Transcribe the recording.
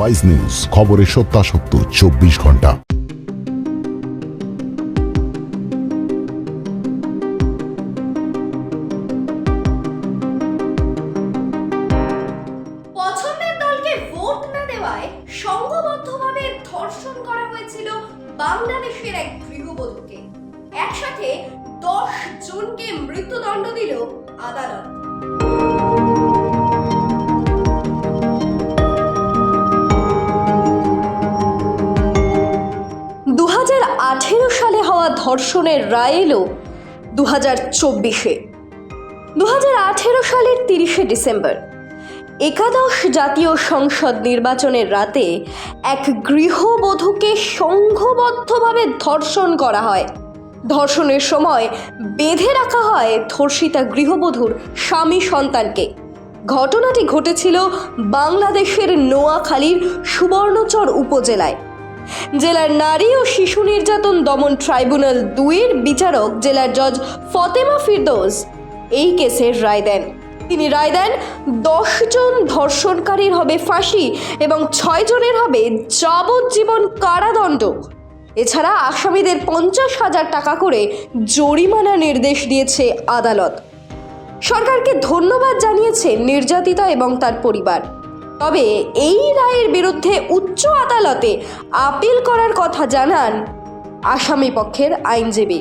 Wise news খবরের সত্যাসত্য, চব্বিশ ঘণ্টা। ধর্ষণ করা হয়েছিল বাংলাদেশের এক একসাথে দশ জনকে মৃত্যুদণ্ড দিল আদালত। হওয়া ধর্ষণের রায় এলো দু হাজার চব্বিশে। দু হাজার আঠেরো সালের তিরিশে ডিসেম্বর, একাদশ জাতীয় সংসদ নির্বাচনের রাতে এক গৃহবধূকে সংঘবদ্ধভাবে ধর্ষণ করা হয়। ধর্ষণের সময় বেঁধে রাখা হয় ধর্ষিতা গৃহবধূর স্বামী সন্তানকে। ঘটনাটি ঘটেছিল বাংলাদেশের নোয়াখালীর সুবর্ণচর উপজেলায়। জেলার নারী ও শিশু নির্যাতন দমন ট্রাইব্যুনাল দুইয়ের বিচারক জেলার জজ ফতেমা ফিরদৌস এই কেসের রায় দেন। তিনি রায় দেন দশজন ধর্ষণকারীর হবে ফাঁসি এবং ছয় জনের হবে যাবজ্জীবন কারাদণ্ড। এছাড়া আসামিদের পঞ্চাশ হাজার টাকা করে জরিমানা নির্দেশ দিয়েছে আদালত। সরকারকে ধন্যবাদ জানিয়েছে নির্যাতিতা এবং তার পরিবার। তবে এই রায়ের বিরুদ্ধে উচ্চ আদালতে আপিল করার কথা জানান আসামি পক্ষের আইনজীবী।